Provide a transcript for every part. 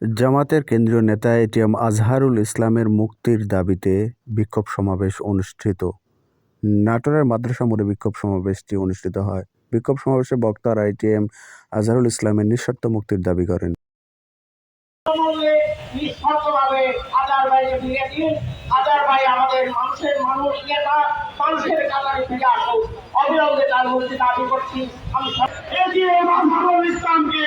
জামাতের কেন্দ্রীয় নেতা এটিএম আজহারুল ইসলামের মুক্তির দাবিতে বিক্ষোভ সমাবেশ অনুষ্ঠিত। নাটোরের মাদ্রাসা মোড়ে বিক্ষোভ সমাবেশটি অনুষ্ঠিত হয়। বিক্ষোভ সমাবেশে বক্তারা এটিএম আজহারুল ইসলামের নিঃশর্ত মুক্তির দাবি করেন। আমাদের মানুষের মানুষ, নেতা, মানুষের কাতারে ফিরে আসুক। অবিলম্বে তার মুক্তি দাবি করছি। আমি ইসলামকে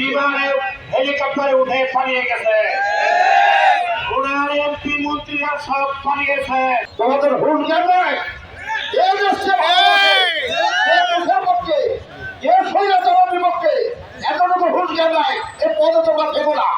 বিমানে হেলিকপ্টারে উঠে পালিয়ে গেছে। ওনার এমপি মন্ত্রীরা সব পালিয়ে গেছে তোমাদের হুট নয় এই দেশকে এই দেশের পক্ষে এই শৈলতলার বিপক্ষে এতটুকু হুট নাই এ পদ তোমরা থেকো না।